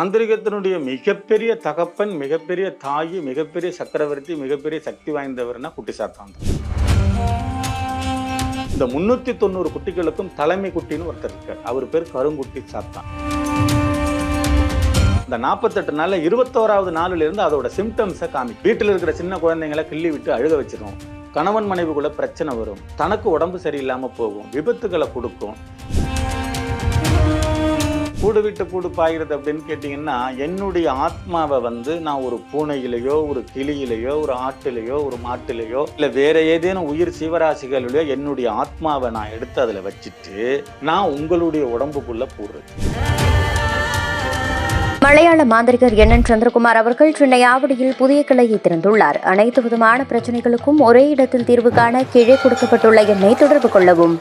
ஆந்திரிகத்தினுடைய மிகப்பெரிய தகப்பன் மிகப்பெரிய தாயி மிகப்பெரிய சக்கரவர்த்தி மிகப்பெரிய சக்தி வாய்ந்தவர்னா குட்டி சாத்தான் இந்த முன்னூத்தி தொண்ணூறு குட்டிகளுக்கும் தலைமை குட்டின்னு ஒருத்தர் இருக்கார். அவர் பேர் கருங்குட்டி சாத்தான் இந்த நாற்பத்தெட்டு நாளில் இருபத்தோராவது நாளிலிருந்து அதோட சிம்டம்ஸை காமி வீட்டில் இருக்கிற சின்ன குழந்தைங்களை கிள்ளி விட்டு அழுக வச்சிடும் கணவன் மனைவிக்குள்ள பிரச்சனை வரும். தனக்கு உடம்பு சரியில்லாமல் போகும். விபத்துகளை கொடுக்கும். கூடு விட்டு கூடு பாய்கிறது அப்படின்னு கேட்டிங்கன்னா என்னுடைய ஆத்மாவை வந்து நான் ஒரு பூனையிலையோ ஒரு கிளியிலையோ ஒரு ஆட்டிலையோ ஒரு மாட்டிலையோ இல்லை வேற ஏதேனும் உயிர் சீவராசிகளிலையோ என்னுடைய ஆத்மாவை நான் எடுத்து அதில் வச்சுட்டு நான் உங்களுடைய உடம்புக்குள்ளே போடுறது. மலையாள மாந்திரிகர் என் என் சந்திரகுமார் அவர்கள் சென்னை ஆவடியில் புதிய கிளையை திறந்துள்ளார். அனைத்து விதமான பிரச்சனைகளுக்கும் ஒரே இடத்தில் தீர்வு காண கீழே கொடுக்கப்பட்டுள்ள எண்ணை தொடர்பு கொள்ளவும்.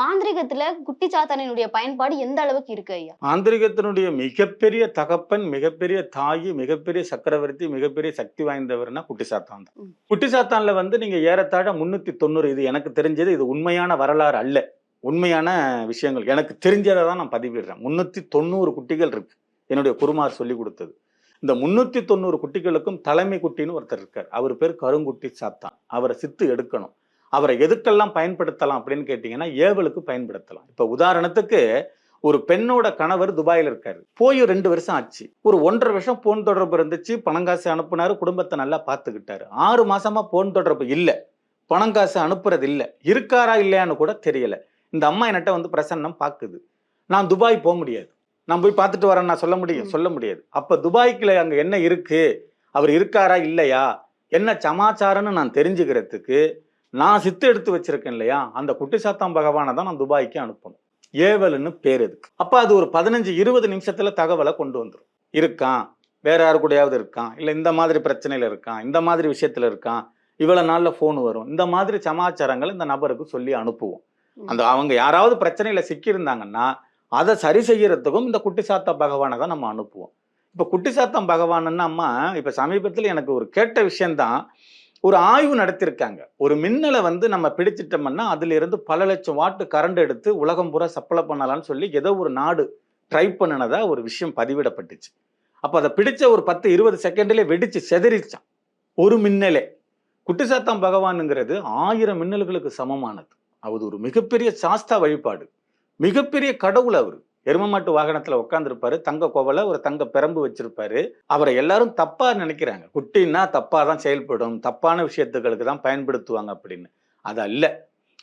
மாந்திரிகத்துல குட்டி சாத்தானினுடைய பயன்பாடு எந்த அளவுக்கு இருக்கு ஐயா? ஆந்திரிகத்தினுடைய மிகப்பெரிய தகப்பன் மிகப்பெரிய தாயி மிகப்பெரிய சக்கரவர்த்தி மிகப்பெரிய சக்தி வாய்ந்தவர்னா குட்டி சாத்தான் தான். குட்டி சாத்தான்ல வந்து நீங்க ஏறத்தாழ முன்னூத்தி தொண்ணூறு இது எனக்கு தெரிஞ்சது இது உண்மையான வரலாறு அல்ல. உண்மையான விஷயங்கள். எனக்கு தெரிஞ்சதை தான் நான் பதிவிடுறேன். முன்னூத்தி தொண்ணூறு குட்டிகள் இருக்கு. என்னுடைய குருமார் சொல்லி கொடுத்தது. இந்த முன்னூத்தி தொண்ணூறு குட்டிகளுக்கும் தலைமை குட்டின்னு ஒருத்தர் இருக்கார். அவர் பேர் கருங்குட்டி சாத்தான். அவரை சித்து எடுக்கணும். அவரை எதுக்கெல்லாம் பயன்படுத்தலாம் அப்படின்னு கேட்டிங்கன்னா ஏவலுக்கு பயன்படுத்தலாம். இப்போ உதாரணத்துக்கு ஒரு பெண்ணோட கணவர் துபாயில் இருக்காரு. போய் ரெண்டு வருஷம் ஆச்சு. ஒரு ஒன்றரை வருஷம் போன் தொடர்பு இருந்துச்சு. பணம் காசு அனுப்புனாரு. குடும்பத்தை நல்லா பார்த்துக்கிட்டாரு. ஆறு மாசமா போன் தொடர்பு இல்லை. பணம் காசு அனுப்புறது இல்லை இருக்காரா இல்லையான்னு கூட தெரியல. இந்த அம்மா என்னட்ட வந்து பிரசன்னம் பார்க்குது. நான் துபாய் போக முடியாது. நான் போய் பார்த்துட்டு வரேன் நான் சொல்ல முடியும். சொல்ல முடியாது. அப்ப துபாய்க்குள்ள அங்க என்ன இருக்கு? அவர் இருக்காரா இல்லையா? என்ன சமாச்சாரம்னு நான் தெரிஞ்சுக்கிறதுக்கு நான் சித்து எடுத்து வச்சிருக்கேன் இல்லையா? அந்த குட்டி சாத்தாம் பகவானை தான் நான் துபாய்க்கு அனுப்பணும். ஏவல்னு பேர் இருக்கு அப்ப அது ஒரு பதினஞ்சு இருபது நிமிஷத்துல தகவலை கொண்டு வந்துரும். இருக்கான் வேற யாரு கூடயாவது இருக்கான் இல்ல இந்த மாதிரி பிரச்சனையில இருக்கான் இந்த மாதிரி விஷயத்துல இருக்கான் இவ்வளவு நாள்ல ஃபோன் வரும். இந்த மாதிரி சமாச்சாரங்கள் இந்த நபருக்கு சொல்லி அனுப்புவோம். அந்த அவங்க யாராவது பிரச்சனையில சிக்கியிருந்தாங்கன்னா அதை சரி செய்யறதுக்கும் இந்த குட்டி சாத்தா பகவானை தான் நம்ம அனுப்புவோம். இப்போ குட்டி சாத்தம் பகவானுன்னா அம்மா இப்ப எனக்கு ஒரு கேட்ட விஷயம்தான். ஒரு ஆய்வு நடத்தியிருக்காங்க ஒரு மின்னலை வந்து நம்ம பிடிச்சிட்டோம்னா அதிலிருந்து பல லட்சம் வாட்டு கரண்ட் எடுத்து உலகம் பூரா சப்ளை பண்ணலாம்னு சொல்லி ஏதோ ஒரு நாடு ட்ரை பண்ணினதா ஒரு விஷயம் பதிவிடப்பட்டுச்சு. அப்போ அதை பிடிச்ச ஒரு பத்து இருபது செகண்ட்லேயே வெடிச்சு செதறிச்சான். ஒரு மின்னலே. குட்டிசாத்தம் பகவானுங்கிறது ஆயிரம் மின்னல்களுக்கு சமமானது. அது ஒரு மிகப்பெரிய சாஸ்தா வழிபாடு. மிகப்பெரிய கடவுள் அவர். எரும மாட்டு வாகனத்துல உட்காந்துருப்பாரு தங்க கோவலை ஒரு தங்க பெரம்பு வச்சிருப்பாரு. அவரை எல்லாரும் தப்பா நினைக்கிறாங்க. குட்டின்னா தப்பா தான் செயல்படும் தப்பான விஷயத்துகளுக்கு தான் பயன்படுத்துவாங்க அப்படின்னு. அது அல்ல.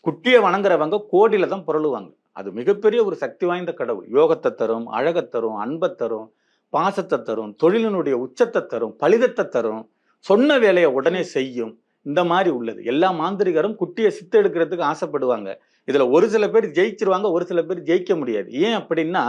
குட்டியை வணங்குறவங்க கோடியில தான் புரளுவாங்க. அது மிகப்பெரிய ஒரு சக்தி வாய்ந்த கடவுள். யோகத்தை தரும் அழகை தரும் அன்பை தரும் பாசத்தை தரும் தொழிலினுடைய உச்சத்தை தரும் பலிதத்தை தரும். சொன்ன வேலையை உடனே செய்யும். இந்த மாதிரி உள்ளது. எல்லா மாந்திரிகரும் குட்டியை சித்தெடுக்கிறதுக்கு ஆசைப்படுவாங்க. இதில் ஒரு சில பேர் ஜெயிச்சிருவாங்க ஒரு சில பேர் ஜெயிக்க முடியாது. ஏன் அப்படின்னா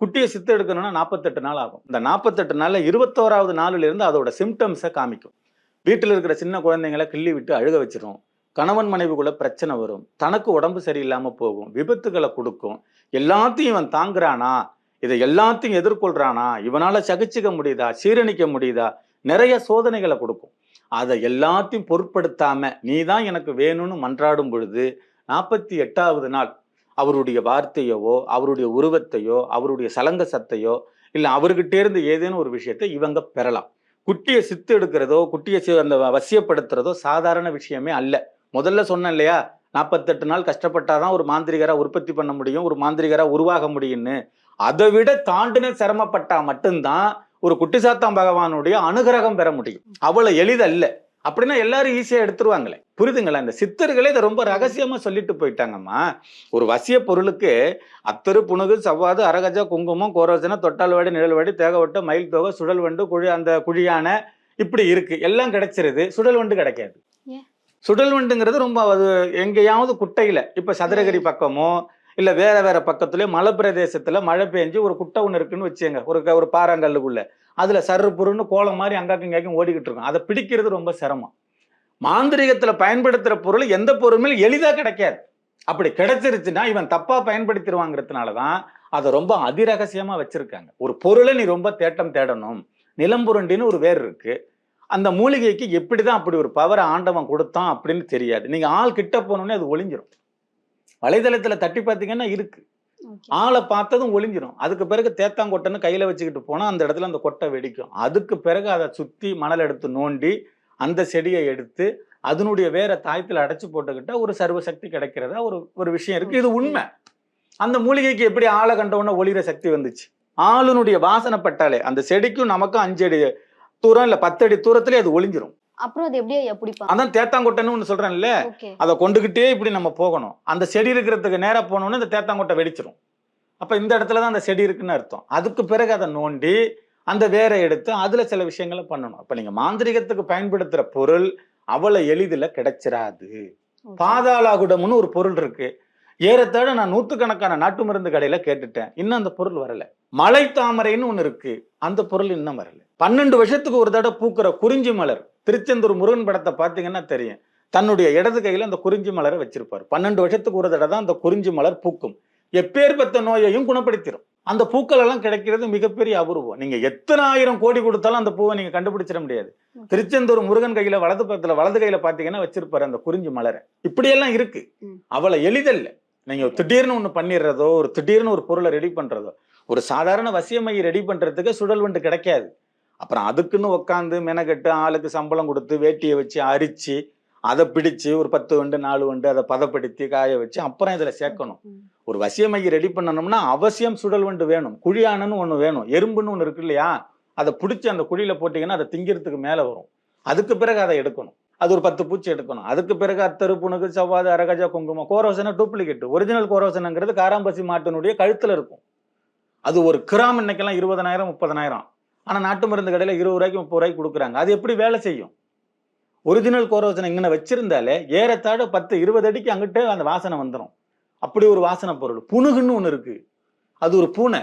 குட்டியை சித்து எடுக்கணும்னா நாற்பத்தெட்டு நாள் ஆகும். இந்த நாற்பத்தெட்டு நாளில் இருபத்தோராவது நாளிலிருந்து அதோட சிம்டம்ஸை காமிக்கும். வீட்டில் இருக்கிற சின்ன குழந்தைங்களை கிள்ளி விட்டு அழுக வச்சிரும். கணவன் மனைவிக்குள்ள பிரச்சனை வரும். தனக்கு உடம்பு சரியில்லாமல் போகும். விபத்துகளை கொடுக்கும். எல்லாத்தையும் இவன் தாங்குறானா? இதை எல்லாத்தையும் எதிர்கொள்றானா? இவனால் சகிச்சுக்க முடியுதா? சீரணிக்க முடியுதா? நிறைய சோதனைகளை கொடுக்கும். அதை எல்லாத்தையும் பொருட்படுத்தாம நீ தான் எனக்கு வேணும்னு மன்றாடும் பொழுது நாற்பத்தி எட்டாவது நாள் அவருடைய வார்த்தையவோ அவருடைய உருவத்தையோ அவருடைய சலங்க சத்தையோ இல்லை அவர்கிட்ட இருந்து ஏதேனும் ஒரு விஷயத்தை இவங்க பெறலாம். குட்டியை சித்து எடுக்கிறதோ குட்டியை அந்த வசியப்படுத்துறதோ சாதாரண விஷயமே அல்ல. முதல்ல சொன்னேன் இல்லையா நாற்பத்தெட்டு நாள் கஷ்டப்பட்டாதான் ஒரு மாந்திரிகராக உற்பத்தி பண்ண முடியும் ஒரு மாந்திரிகராக உருவாக முடியும்னு. அதை விட தாண்டின சிரமப்பட்டா மட்டும்தான் ஒரு குட்டிசாத்தாம் பகவானுடைய அனுகிரகம் பெற முடியும். அவ்வளோ எளிதல்ல. அப்படின்னா எல்லாரும் ஈஸியா எடுத்துருவாங்களே. புரியுதுங்களா? இந்த சித்தர்களே இதை ரொம்ப ரகசியமா சொல்லிட்டு போயிட்டாங்கம்மா. ஒரு வசிய பொருளுக்கு அத்தரு புணுகு சவ்வாது அரகஜா குங்குமம் கோரோசனை தொட்டால்வாடி நிழல்வாடி தேகவட்ட மயில் தொகை சுழல் வண்டு குழி அந்த குழியான இப்படி இருக்கு. எல்லாம் கிடைச்சிருது. சுழல் வண்டு கிடைக்காது? சுழல் வண்டுங்கிறது ரொம்ப அது எங்கேயாவது குட்டையில இப்ப சதுரகிரி பக்கமோ இல்ல வேற வேற பக்கத்துலயோ மலை பிரதேசத்துல மழை பெஞ்சு ஒரு குட்டை ஒண்ணு இருக்குன்னு வச்சுங்க ஒரு ஒரு பாறாங்கல்லுக்குள்ள. அதில் சர்ரு புருன்னு கோலம் மாதிரி அங்காக்கும் இங்காக்கும் ஓடிக்கிட்டு இருக்கும். அதை பிடிக்கிறது ரொம்ப சிரமம். மாந்திரிகத்தில் பயன்படுத்துகிற பொருள் எந்த பொருளுமே எளிதாக கிடைக்காது. அப்படி கிடைச்சிருச்சுன்னா இவன் தப்பாக பயன்படுத்திடுவாங்கிறதுனால தான் அதை ரொம்ப அதிரகசியமாக வச்சுருக்காங்க. ஒரு பொருளை நீ ரொம்ப தேட்டம் தேடணும். நிலம்புரண்டின்னு ஒரு வேர் இருக்குது அந்த மூலிகைக்கு எப்படி தான் அப்படி ஒரு பவரை ஆண்டவன் கொடுத்தான் அப்படின்னு தெரியாது. நீங்கள் ஆள் கிட்ட போனோடனே அது ஒளிஞ்சிரும். வலைதளத்தில் தட்டி பார்த்தீங்கன்னா இருக்குது ஆளை பார்த்ததும் ஒளிஞ்சிரும். அதுக்கு பிறகு தேத்தாங்கொட்டைன்னு கையில வச்சுக்கிட்டு போனா அந்த இடத்துல அந்த கொட்டை வெடிக்கும். அதுக்கு பிறகு அதை சுத்தி மணல் எடுத்து நோண்டி அந்த செடியை எடுத்து அதனுடைய வேற தாயத்துல அடைச்சு போட்டுக்கிட்டா ஒரு சர்வசக்தி கிடைக்கிறதா ஒரு ஒரு விஷயம் இருக்கு. இது உண்மை. அந்த மூலிகைக்கு எப்படி ஆளை கண்ட உடனே ஒளிர சக்தி வந்துச்சு? ஆளுனுடைய வாசனை பட்டாலே அந்த செடிக்கும் நமக்கும் அஞ்சு அடி தூரம் இல்ல பத்து அடி தூரத்திலே அது ஒளிஞ்சிரும். அப்புறம் அது எப்படியா பிடிப்பாங்க. அதான் தேத்தாங்கொட்டைன்னு ஒண்ணு சொல்றேன்ல ஓகே. அதை கொண்டுகிட்டே இப்படி நம்ம போகணும். அந்த செடி இருக்கிறதுக்கு நேரா போனோம்னா இந்த தேத்தாங்கொட்டை வெடிச்சிரும். அப்ப இந்த இடத்துல தான் அந்த செடி இருக்குன்னு அர்த்தம். அதுக்கு பிறகு அதை நோண்டி அந்த வேரை எடுத்து அதுல சில விஷயங்களை பண்ணணும். அப்ப நீங்க மாந்திரிகத்துக்கு பயன்படுத்துற பொருள் அவ்வளவு எளிதில் கிடைச்சிராது. பாதாளாகுடம்னு ஒரு பொருள் இருக்கு. ஏறத்தாழ நான் நூத்துக்கணக்கான நாட்டு மருந்து கடையில கேட்டுட்டேன். இன்னும் அந்த பொருள் வரல. மலை தாமரைன்னு ஒண்ணு இருக்கு. அந்த பொருள் இன்னும் வரல. பன்னெண்டு வருஷத்துக்கு ஒரு தடவை பூக்கிற குறிஞ்சி மலர். திருச்செந்தூர் முருகன் படத்தை பார்த்தீங்கன்னா தெரியும். தன்னுடைய இடது கையில அந்த குறிஞ்சி மலரை வச்சிருப்பாரு. பன்னெண்டு வருஷத்துக்கு ஒரு தடவை தான் அந்த குறிஞ்சி மலர் பூக்கும். எப்பேற்பட்ட நோயையும் குணப்படுத்திடும் அந்த பூக்கள் எல்லாம் கிடைக்கிறது மிகப்பெரிய அபூர்வம். நீங்க எத்தனை ஆயிரம் கோடி கொடுத்தாலும் அந்த பூவை நீங்க கண்டுபிடிச்சிட முடியாது. திருச்செந்தூர் முருகன் கையில வலது பக்கத்துல வலது கையில பாத்தீங்கன்னா வச்சிருப்பாரு அந்த குறிஞ்சி மலரை. இப்படியெல்லாம் இருக்கு. அவ்வளவு எளிதல்ல. நீங்க திடீர்னு ஒண்ணு பண்ணிடுறதோ ஒரு திடீர்னு ஒரு பொருளை ரெடி பண்றதோ ஒரு சாதாரண வசியமையை ரெடி பண்றதுக்கு சுடல் வண்டு கிடைக்காது. அப்புறம் அதுக்குன்னு உட்காந்து மெனக்கட்டு ஆளுக்கு சம்பளம் கொடுத்து வேட்டியை வச்சு அரிச்சு அதை பிடிச்சு ஒரு பத்து வண்டு நாலு வண்டு அதை பதப்படுத்தி காய வச்சு அப்புறம் இதுல சேர்க்கணும். ஒரு வசியமையை ரெடி பண்ணணும்னா அவசியம் சுடல் வண்டு வேணும். குழியானன்னு ஒண்ணு வேணும். எறும்புன்னு ஒண்ணு இருக்கு இல்லையா? அதை பிடிச்சி அந்த குழியில போட்டீங்கன்னா அதை திங்கிறதுக்கு மேல வரும். அதுக்கு பிறகு அதை எடுக்கணும். அது ஒரு பத்து பூச்சி எடுக்கணும். அதுக்கு பிறகு அத்தரு புணுகு செவ்வாது அரகஜா குங்குமம் கோரோசனை டூப்ளிகேட் ஒரிஜினல் கோரோசனைங்கிறது காராம்பசி மாட்டினுடைய கழுத்துல இருக்கும். அது ஒரு கிராம் இன்னைக்கெல்லாம் இருபதனாயிரம் முப்பதனாயிரம். ஆனால் நாட்டு மருந்து கடையில் இருபது ரூபாய்க்கு முப்பது ரூபாய்க்கு கொடுக்குறாங்க. அது எப்படி வேலை செய்யும்? ஒரிஜினல் கோரோசனை இங்கே வச்சிருந்தாலே ஏறத்தாழ பத்து இருபது அடிக்கு அங்கிட்டே அந்த வாசனை வந்துடும் அப்படி ஒரு வாசனை பொருள். புணுகுன்னு ஒன்று இருக்கு. அது ஒரு பூனை.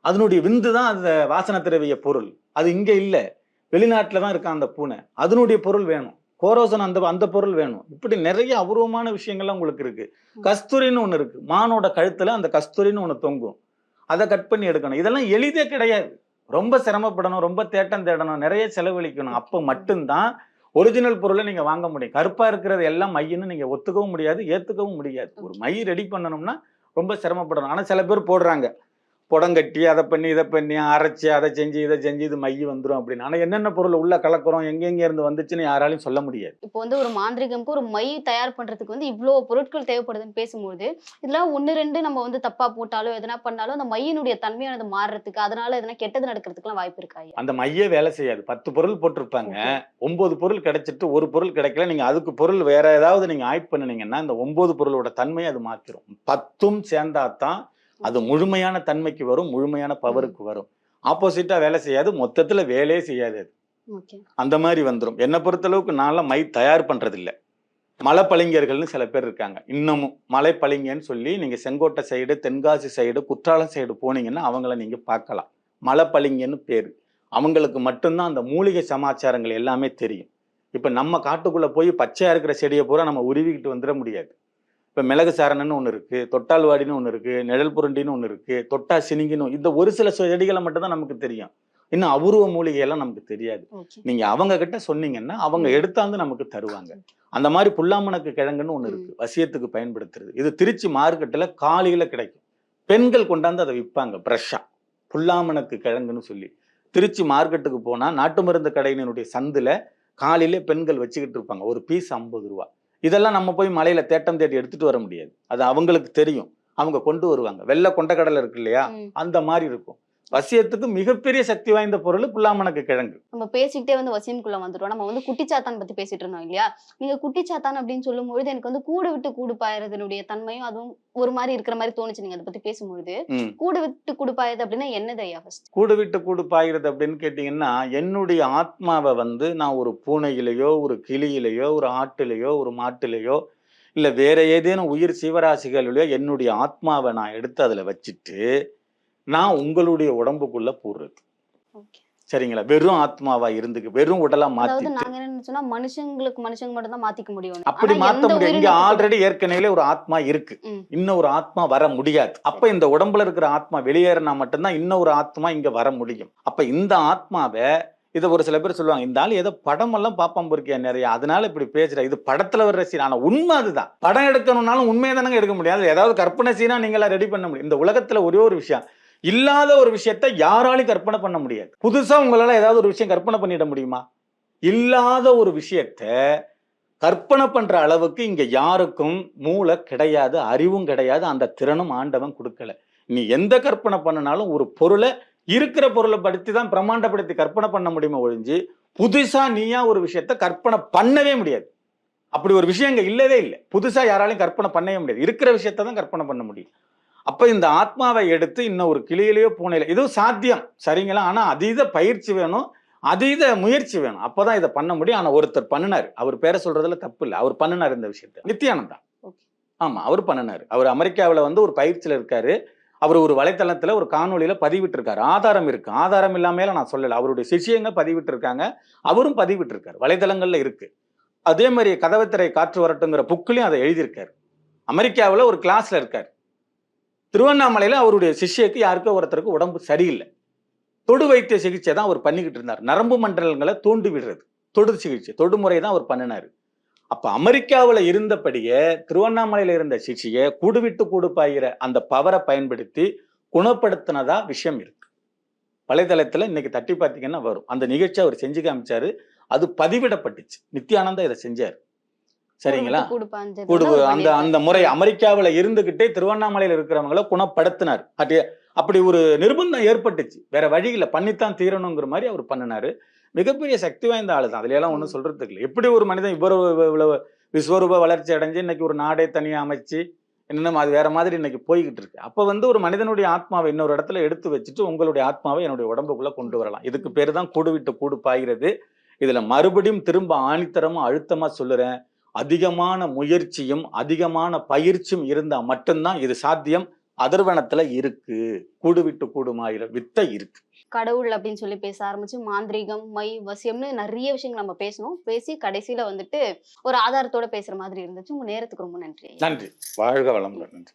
அதனுடைய விந்து தான் அந்த வாசனை திரவிய பொருள். அது இங்கே இல்லை. வெளிநாட்டில் தான் இருக்கான் அந்த பூனை. அதனுடைய பொருள் வேணும். கோரோசன் அந்த அந்த பொருள் வேணும். இப்படி நிறைய அபூர்வமான விஷயங்கள்லாம் உங்களுக்கு இருக்கு. கஸ்தூரின்னு ஒன்று இருக்கு. மானோட கழுத்துல அந்த கஸ்தூரின்னு ஒன்று தொங்கும். அதை கட் பண்ணி எடுக்கணும். இதெல்லாம் எளிதே கிடையாது. ரொம்ப சிரமப்படணும் ரொம்ப தேட்டம் தேடணும் நிறைய செலவழிக்கணும். அப்போ மட்டும்தான் ஒரிஜினல் பொருளை நீங்க வாங்க முடியும். கருப்பா இருக்கிறது எல்லாம் மையின்னு நீங்க ஒத்துக்கவும் முடியாது ஏத்துக்கவும் முடியாது. ஒரு மை ரெடி பண்ணணும்னா ரொம்ப சிரமப்படணும். ஆனா சில பேர் போடுறாங்க. புடங்கட்டி அதை பண்ணி இதை பண்ணி அரைச்சி அதை செஞ்சு இதை செஞ்சு இது மை வந்துடும் அப்படின்னு. ஆனா என்னென்ன பொருள் உள்ள கலக்குறோம் எங்கெங்க இருந்து வந்துச்சுன்னு யாராலையும் சொல்ல முடியாது. இப்போ வந்து ஒரு மாந்திரிகம்க்கு ஒரு மை தயார் பண்றதுக்கு வந்து இவ்வளோ பொருட்கள் தேவைப்படுதுன்னு பேசும்போது இதெல்லாம் ஒன்று ரெண்டு நம்ம வந்து தப்பா போட்டாலோ எதனா பண்ணாலும் அந்த மையினுடைய தன்மையானது மாறுறதுக்கு அதனால எதனா கெட்டது நடக்கிறதுக்குலாம் வாய்ப்பு இருக்கா அந்த மையே வேலை செய்யாது. பத்து பொருள் போட்டிருப்பாங்க. ஒன்பது பொருள் கிடைச்சிட்டு ஒரு பொருள் கிடைக்கல. நீங்க அதுக்கு பொருள் வேற ஏதாவது நீங்க ஆய்வு பண்ணுனீங்கன்னா இந்த ஒன்பது பொருளோட தன்மையை அது மாத்திரும். பத்தும் சேர்ந்தாதான் அது முழுமையான தன்மைக்கு வரும் முழுமையான பவருக்கு வரும். ஆப்போசிட்டா வேலை செய்யாது மொத்தத்துல வேலையே செய்யாது அது. அந்த மாதிரி வந்துடும் என்னை பொறுத்தளவுக்கு நான்லாம் மை தயார் பண்றதில்ல. மலைப்பளிங்கர்கள்னு சில பேர் இருக்காங்க. இன்னமும் மலைப்பளிங்கன்னு சொல்லி நீங்க Sengottai side Tenkasi side Courtallam side போனீங்கன்னா அவங்கள நீங்க பார்க்கலாம். மலைப்பளிங்கன்னு பேரு. அவங்களுக்கு மட்டும்தான் அந்த மூலிகை சமாச்சாரங்கள் எல்லாமே தெரியும். இப்ப நம்ம காட்டுக்குள்ள போய் பச்சையா இருக்கிற செடியை பூரா நம்ம உருவிக்கிட்டு வந்துட முடியாது. இப்ப மிளகு சாரணன்னு ஒன்று இருக்கு தொட்டால்வாடின்னு ஒன்று இருக்கு நிழல் புரண்டின்னு ஒன்று இருக்கு தொட்டா சினிங்கின்னு இந்த ஒரு சில செடிகளை மட்டும் தான் நமக்கு தெரியும். இன்னும் அபூர்வ மூலிகையெல்லாம் நமக்கு தெரியாது. ஓகே. நீங்க அவங்க கிட்ட சொன்னீங்கன்னா அவங்க எடுத்தாந்து நமக்கு தருவாங்க. அந்த மாதிரி புல்லாமணக்கு கிழங்குன்னு ஒண்ணு இருக்கு. வசியத்துக்கு பயன்படுத்துறது. இது திருச்சி மார்க்கெட்ல காலையில கிடைக்கும். பெண்கள் கொண்டாந்து அதை விற்பாங்க பிரஷ்ஷா புல்லாமணக்கு கிழங்குன்னு சொல்லி. திருச்சி மார்க்கெட்டுக்கு போனா நாட்டு மருந்து கடையினுடைய சந்துல காலையில பெண்கள் வச்சுக்கிட்டு இருப்பாங்க. ஒரு பீஸ் ஐம்பது ரூபா. இதெல்லாம் நம்ம போய் மலையில தேட்டம் தேடி எடுத்துட்டு வர முடியாது. அது அவங்களுக்கு தெரியும். அவங்க கொண்டு வருவாங்க. வெள்ளை கொண்டக்கடலை இருக்கு இல்லையா. அந்த மாதிரி இருக்கும். வசியத்துக்கு மிகப்பெரிய சக்தி வாய்ந்த பொருள் புல்லாமணக்கு கிழங்கு. நம்ம பேசிக்கிட்டே வந்து வசியம்குள்ள வந்துட்டோம். நம்ம வந்து குட்டிச்சாத்தான் பத்தி பேசிட்டு இருந்தோம் இல்லையா? நீங்க குட்டிச்சாத்தான் அப்படின்னு சொல்லும்பொழுது எனக்கு வந்து கூடு விட்டு கூடு பாயறதுனுடைய தன்மையும் அதுவும் ஒரு மாதிரி இருக்கிற மாதிரி தோணுச்சு நீங்க அதை பத்தி பேசும்பொழுது. கூடு விட்டு கூடு பாயுது அப்படின்னா என்னது ஐயா ஃபர்ஸ்ட் கூடு விட்டு கூடு பாய்கிறது அப்படின்னு கேட்டிங்கன்னா என்னுடைய ஆத்மாவை வந்து நான் ஒரு பூனையிலையோ ஒரு கிளியிலையோ ஒரு ஆட்டிலையோ ஒரு மாட்டிலையோ இல்லை வேற ஏதேனும் உயிர் சீவராசிகளிலையோ என்னுடைய ஆத்மாவை நான் எடுத்து அதில் வச்சுட்டு நான் உங்களுடைய உடம்புக்குள்ள போடுறது. சரிங்களா? வெறும் ஆத்மாவா இருந்துக்கு வெறும் உடலா மாத்திட்டு நாங்க என்ன மனுஷங்களுக்கு மனுஷங்க மட்டும் தான் மாத்திக்க முடியும். அப்படி மாத்த முடியாது. இங்க ஆல்ரெடி ஏற்கனவே ஒரு ஆத்மா இருக்கு. இன்னும் ஒரு ஆத்மா வர முடியாது. அப்ப இந்த உடம்புல இருக்கிற ஆத்மா வெளியேறினா மட்டும்தான் இன்னொரு ஆத்மா இங்க வர முடியும். அப்ப இந்த ஆத்மாவை இதை ஒரு சில பேர் சொல்லுவாங்க இந்த ஆள் ஏதோ படமெல்லாம் பாப்பாம இருக்கியா நிறைய. அதனால இப்படி பேசுற. இது படத்துல வர்ற சீன் ஆனா உண்மை அதுதான். படம் எடுக்கணும்னாலும் உண்மையை தானங்க எடுக்க முடியாது ஏதாவது கற்பனை சீனா நீங்களா ரெடி பண்ண முடியும். இந்த உலகத்துல ஒரே ஒரு விஷயம். இல்லாத ஒரு விஷயத்த யாராலையும் கற்பனை பண்ண முடியாது. புதுசா உங்களால ஏதாவது ஒரு விஷயம் கற்பனை பண்ணிட முடியுமா? இல்லாத ஒரு விஷயத்த கற்பனை பண்ற அளவுக்கு இங்க யாருக்கும் மூளை கிடையாது அறிவும் கிடையாது அந்த திறனும் ஆண்டவன் கொடுக்கல. நீ எந்த கற்பனை பண்ணினாலும் ஒரு பொருளை இருக்கிற பொருளை படுத்தி தான் பிரம்மாண்டப்படுத்தி கற்பனை பண்ண முடியுமா ஒழிஞ்சு புதுசா நீயா ஒரு விஷயத்த கற்பனை பண்ணவே முடியாது. அப்படி ஒரு விஷயம் இங்க இல்லவே இல்லை. புதுசா யாராலையும் கற்பனை பண்ணவே முடியாது. இருக்கிற விஷயத்த தான் கற்பனை பண்ண முடியும். அப்ப இந்த ஆத்மாவை எடுத்து இன்னும் ஒரு கிளியிலேயோ பூனையில இதுவும் சாத்தியம் சரிங்களா? ஆனா அதீத பயிற்சி வேணும் அதீத முயற்சி வேணும். அப்பதான் இதை பண்ண முடியும். ஆனா ஒருத்தர் பண்ணினார். அவர் பேரை சொல்றதுல தப்பு இல்லை. அவர் பண்ணினார் இந்த விஷயத்த. நித்யானந்தா Okay. ஆமா அவர் பண்ணினார். அவர் அமெரிக்காவுல வந்து ஒரு பயிற்சியில இருக்காரு. அவர் ஒரு வலைத்தளத்துல ஒரு காணொளியில பதிவிட்டிருக்காரு. ஆதாரம் இருக்கு. ஆதாரம் இல்லாமையில நான் சொல்லல. அவருடைய சிஷியங்க பதிவிட்டு இருக்காங்க அவரும் பதிவிட்டு இருக்காரு வலைதளங்கள்ல இருக்கு. அதே மாதிரி கதவத்திரை காற்று வரட்டுங்கிற புக்லயும் அதை எழுதியிருக்காரு. அமெரிக்காவுல ஒரு கிளாஸ்ல இருக்காரு. திருவண்ணாமலையில் அவருடைய சிஷ்யக்கு யாருக்கோ ஒருத்தருக்கு உடம்பு சரியில்லை. தொடு வைத்திய சிகிச்சை தான் அவர் பண்ணிக்கிட்டு இருந்தார். நரம்பு மண்டலங்களை தூண்டி விடுறது. தொடு சிகிச்சை தொடுமுறை தான் அவர் பண்ணினாரு. அப்போ அமெரிக்காவில் இருந்தபடியே திருவண்ணாமலையில் இருந்த சிகிச்சையை கூடுவிட்டு கூடு பாய்கிற அந்த பவரை பயன்படுத்தி குணப்படுத்தினதா விஷயம் இருக்கு. வலைதளத்தில் இன்னைக்கு தட்டி பார்த்தீங்கன்னா வரும். அந்த நிகழ்ச்சி அவர் செஞ்சு காமிச்சாரு. அது பதிவிடப்பட்டுச்சு. நித்யானந்தா இதை செஞ்சார். சரிங்களா? கூடு பாஞ்சது கூடு தான் அவர் அந்த அந்த முறை அமெரிக்காவுல இருந்துகிட்டே திருவண்ணாமலையில இருக்கிறவங்கள குணப்படுத்தினார். அப்படி அப்படி ஒரு நிர்பந்தம் ஏற்பட்டுச்சு. வேற வழி இல்ல பண்ணித்தான் தீரணுங்கிற மாதிரி அவர் பண்ணினாரு. மிகப்பெரிய சக்தி வாய்ந்த ஆளு தான். அதுல எல்லாம் ஒன்றும் சொல்றதுக்கு இல்லை. எப்படி ஒரு மனிதன் இவ்வளவு இவ்வளவு விஸ்வரூப வளர்ச்சி அடைஞ்சு இன்னைக்கு ஒரு நாடே தனியா அமைச்சு இன்னும் அது வேற மாதிரி இன்னைக்கு போய்கிட்டு இருக்கு. அப்ப வந்து ஒரு மனிதனுடைய ஆத்மாவை இன்னொரு இடத்துல எடுத்து வச்சுட்டு உங்களுடைய ஆத்மாவை என்னுடைய உடம்புக்குள்ள கொண்டு வரலாம். இதுக்கு பேர் தான் கூடு விட்டு கூடு பாய்கிறது. இதுல மறுபடியும் திரும்ப ஆணித்தரமா அழுத்தமா சொல்லுறேன். அதிகமான முயற்சியும் அதிகமான பயிற்சியும் இருந்தா மட்டும்தான் இது சாத்தியம். அதர்வனத்துல இருக்கு. கூடு விட்டு கூடுமாயிர வித்தை இருக்கு. கடவுள் அப்படின்னு சொல்லி பேச ஆரம்பிச்சு மாந்திரீகம் மை வசியம்னு நிறைய விஷயங்கள் நம்ம பேசணும். பேசி கடைசியில வந்துட்டு ஒரு ஆதாரத்தோட பேசுற மாதிரி இருந்துச்சு. உங்க நேரத்துக்கு ரொம்ப நன்றி. நன்றி. வாழ்க வளமுடன் நன்றி.